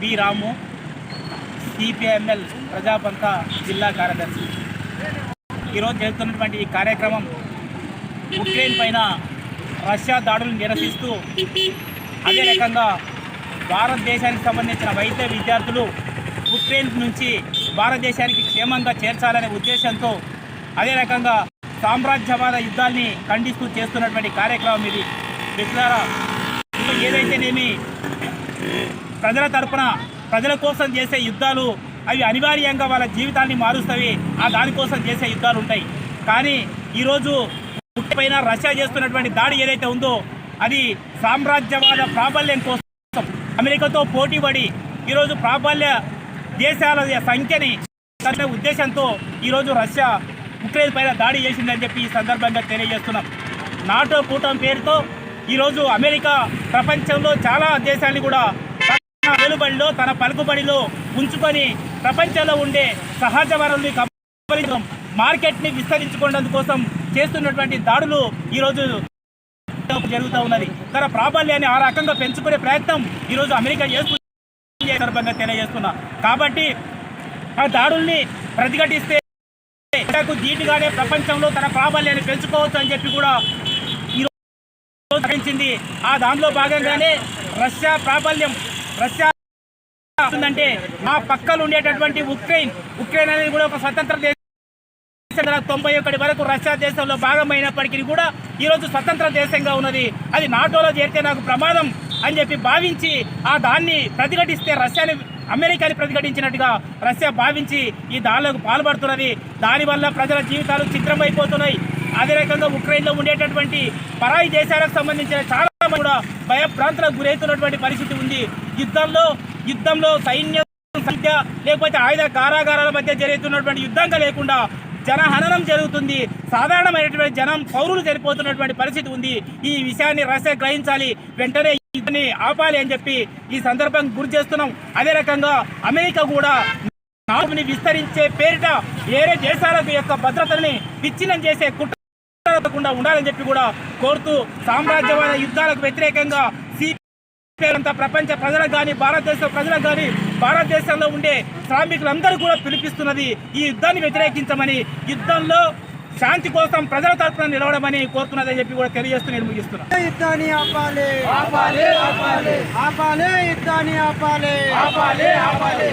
B రాము CPML ప్రజాపంత జిల్లా కార్యదర్శి. ఈరోజు జరుగుతున్నటువంటి ఈ కార్యక్రమం ఉక్రెయిన్ పైన రష్యా దాడులు నిరసిస్తూ అదే రకంగా భారతదేశానికి సంబంధించిన వైద్య విద్యార్థులు ఉక్రెయిన్ నుంచి భారతదేశానికి క్షేమంగా చేర్చాలనే ఉద్దేశంతో అదే రకంగా సామ్రాజ్యవాద యుద్ధాల్ని ఖండిస్తూ చేస్తున్నటువంటి కార్యక్రమం ఇది. మిత్రులారా ఏదైతేనేమి ప్రజల తరపున ప్రజల కోసం చేసే యుద్ధాలు అవి అనివార్యంగా వాళ్ళ జీవితాన్ని మారుస్తాయి. ఆ దానికోసం చేసే యుద్ధాలు ఉంటాయి. కానీ ఈరోజు పైన రష్యా చేస్తున్నటువంటి దాడి ఏదైతే ఉందో అది సామ్రాజ్యవాద ప్రాబల్యం కోసం అమెరికాతో పోటీపడి ఈరోజు ప్రాబల్య దేశాల సంఖ్యని తన ఉద్దేశంతో ఈరోజు రష్యా ఉక్రెయిన్ పైన దాడి చేసిందని చెప్పి ఈ సందర్భంగా తెలియజేస్తున్నాం. నాటో కూటమి పేరుతో ఈరోజు అమెరికా ప్రపంచంలో చాలా దేశాన్ని కూడా వెలుబడిలో తన పలుకుబడిలో ఉంచుకొని ప్రపంచంలో ఉండే సహజ వనరుల్ని కబలించడం మార్కెట్ని విస్తరించుకోవడం కోసం చేస్తున్నటువంటి దాడులు ఈరోజు జరుగుతూ ఉన్నది. తన ప్రాబల్యాన్ని ఆ రకంగా పెంచుకునే ప్రయత్నం ఈరోజు అమెరికా చేస్తుంది సందర్భంగా తెలియజేస్తున్నా. కాబట్టి ఆ దాడుల్ని ప్రతిఘటిస్తే ఇండియాకు ధీటుగానే ప్రపంచంలో తన ప్రాబల్యాన్ని పెంచుకోవచ్చు అని చెప్పి కూడా ఈరోజు ఆ దానిలో భాగంగానే రష్యా ప్రాబల్యం రష్యా అంటే మా పక్కలు ఉండేటటువంటి ఉక్రెయిన్ ఉక్రెయిన్ అనేది కూడా ఒక స్వతంత్ర దేశం. తొంభై ఒకటి వరకు రష్యా దేశంలో భాగమైనప్పటికీ కూడా ఈరోజు స్వతంత్ర దేశంగా ఉన్నది. అది నాటోలో చేరితే నాకు ప్రమాదం అని చెప్పి భావించి ఆ దాన్ని ప్రతిఘటిస్తే రష్యాని అమెరికాని ప్రతిఘటించినట్టుగా రష్యా భావించి ఈ దానిలోకి పాల్పడుతున్నది. దానివల్ల ప్రజల జీవితాలు చిత్రమైపోతున్నాయి అదే రకంగా ఉక్రెయిన్లో ఉండేటటువంటి పరాయి దేశాలకు సంబంధించిన చాలా మంది కూడా భయభ్రాంతులకు గురవుతున్నటువంటి పరిస్థితి ఉంది. యుద్ధంలో యుద్ధంలో సైన్యం సంఖ్య లేకపోతే ఆయుధ కారాగారాల మధ్య జరుగుతున్నటువంటి యుద్ధంగా లేకుండా జనహననం జరుగుతుంది. సాధారణమైనటువంటి జనం పౌరులు చనిపోతున్నటువంటి పరిస్థితి ఉంది. ఈ విషయాన్ని రష్యా గ్రహించాలి. వెంటనే ఇతన్ని ఆపాలి అని చెప్పి ఈ సందర్భంగా గురి చేస్తున్నాం. అదే రకంగా అమెరికా కూడా నాటుని విస్తరించే పేరిట వేరే దేశాలకు యొక్క భద్రతని విచ్ఛిన్నం చేసే కుట్ర జరగకుండా ఉండాలని చెప్పి కూడా కోరుతూ సామ్రాజ్యవాద యుద్ధాలకు వ్యతిరేకంగా అంతా ప్రపంచ ప్రజలకు కానీ భారతదేశ ప్రజలకు కానీ భారతదేశంలో ఉండే శ్రామికులందరూ కూడా పిలిపిస్తున్నది ఈ యుద్ధాన్ని వ్యతిరేకించమని యుద్ధంలో శాంతి కోసం ప్రజల తరపున నిలవడమని కోరుతున్నదని చెప్పి కూడా తెలియజేస్తూ నేను ముగిస్తున్నాను యుద్ధాన్ని ఆపాలి? ఆపాలి ఆపాలి. ఆపాలి యుద్ధాన్ని ఆపాలి? ఆపాలి ఆపాలి.